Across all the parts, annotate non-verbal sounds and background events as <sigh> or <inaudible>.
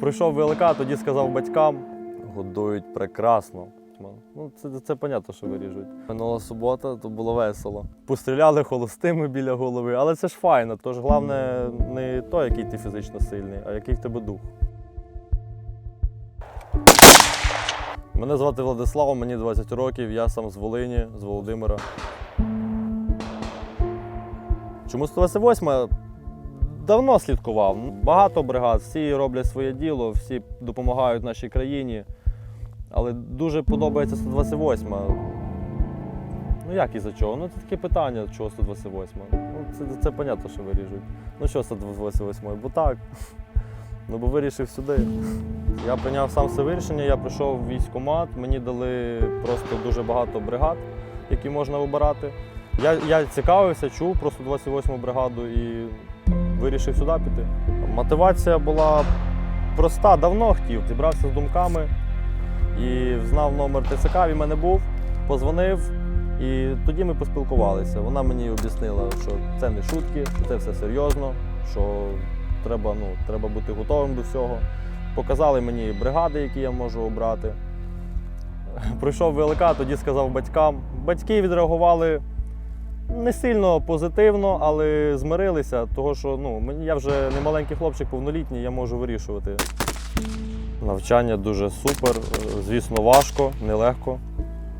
Пройшов ВЛК, тоді сказав батькам, годують прекрасно. Ну, це, це понятно, що виріжуть. Минула субота, то було весело. Постріляли холостими біля голови, але це ж файно. Тож головне не то, який ти фізично сильний, а який в тебе дух. Мене звати Владислав, мені 20 років, я сам з Волині, з Володимира. Чому 128 давно слідкував. Багато бригад, всі роблять своє діло, всі допомагають нашій країні. Але дуже подобається 128. Ну як і за чого? Ну це таке питання, чого 128. Ну, це, це понятно, що виріжуть. Ну що 128? Бо так. Ну бо вирішив сюди. Я прийняв сам це вирішення, я прийшов в військкомат, мені дали просто дуже багато бригад, які можна обирати. Я, я цікавився, чув про 128 бригаду і вирішив сюди піти. Мотивація була проста, давно хотів. Зібрався з думками і знав номер ТЦК, він мене був, позвонив, і тоді ми поспілкувалися. Вона мені об'яснила, що це не шутки, що це все серйозно, що треба, ну, треба бути готовим до всього. Показали мені бригади, які я можу обрати. Пройшов ВЛК, тоді сказав батькам. Батьки відреагували не сильно позитивно, але змирилися, того що ну, я вже не маленький хлопчик, повнолітній, я можу вирішувати. Навчання дуже супер, е, звісно, важко, нелегко.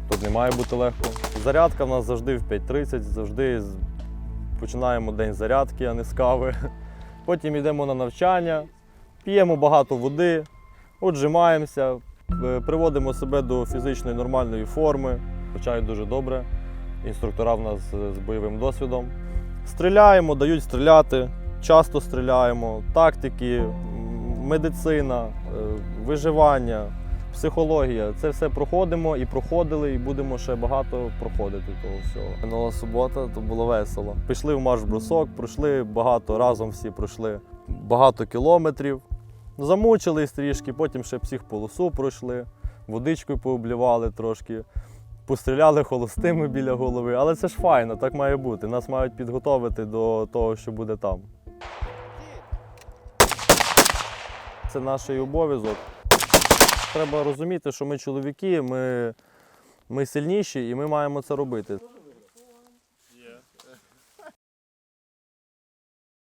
Тут не має бути легко. Зарядка в нас завжди в 5.30, завжди починаємо день зарядки, а не з кави. <laughs> Потім йдемо на навчання, п'ємо багато води, отжимаємося, е, приводимо себе до фізичної нормальної форми. Почають дуже добре. Інструктора в нас з- бойовим досвідом. Стріляємо, дають стріляти, часто стріляємо, тактики, медицина, е, виживання, психологія. Це все проходимо і проходили, і будемо ще багато проходити того всього. Минула субота, то було весело. Пішли в марш брусок, пройшли багато, разом всі пройшли багато кілометрів. Замучились трішки, потім ще психполосу пройшли, водичкою пооблівали трошки. Постріляли холостими біля голови, але це ж файно, так має бути. Нас мають підготовити до того, що буде там. Це наш обов'язок. Треба розуміти, що ми чоловіки, ми, ми сильніші і ми маємо це робити.